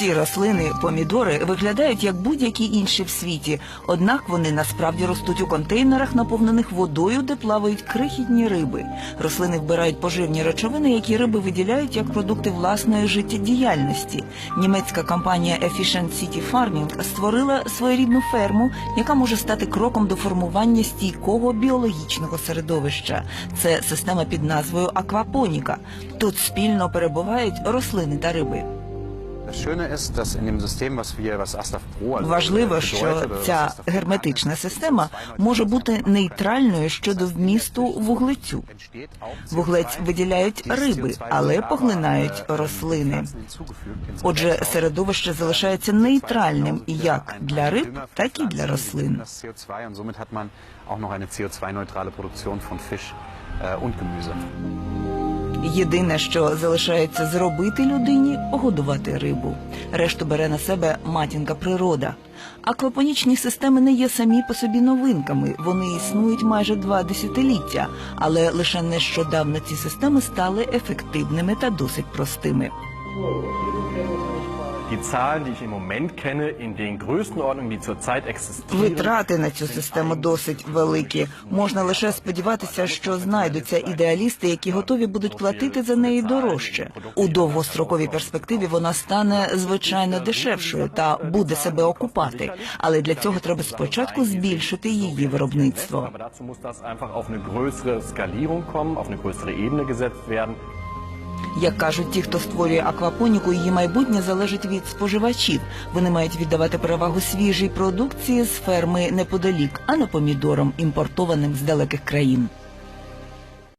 Ці рослини, помідори, виглядають як будь-які інші в світі, однак вони насправді ростуть у контейнерах, наповнених водою, де плавають крихітні риби. Рослини вбирають поживні речовини, які риби виділяють як продукти власної життєдіяльності. Німецька компанія Efficient City Farming створила своєрідну ферму, яка може стати кроком до формування стійкого біологічного середовища. Це система під назвою аквапоніка. Тут спільно перебувають рослини та риби. Важливо, що ця герметична система може бути нейтральною щодо вмісту вуглецю. Вуглець CO2, виділяють риби, CO2 але поглинають äh, рослини. Отже, середовище залишається нейтральним як для риб, так і для рослин. Das CO2 und somit hat man auch noch eine CO2-neutrale Produktion von Fisch äh, und Gemüse. Єдине, що залишається зробити людині годувати рибу. Решту бере на себе матінка природа. Аквапонічні системи не є самі по собі новинками. Вони існують майже два десятиліття, але лише нещодавно ці системи стали ефективними та досить простими. Die Zahlen, die ich im Moment kenne, in den Größenordnungen, die zurzeit existieren, Витрати на цю систему досить великі. Можна лише сподіватися, що знайдуться ідеалісти, які готові будуть платити за неї дорожче. У довгостроковій перспективі вона стане звичайно дешевшою та буде себе окупати. Але для цього треба спочатку збільшити її виробництво. Як кажуть ті, хто створює аквапоніку, її майбутнє залежить від споживачів. Вони мають віддавати перевагу свіжій продукції з ферми неподалік, а не помідорам, імпортованим з далеких країн.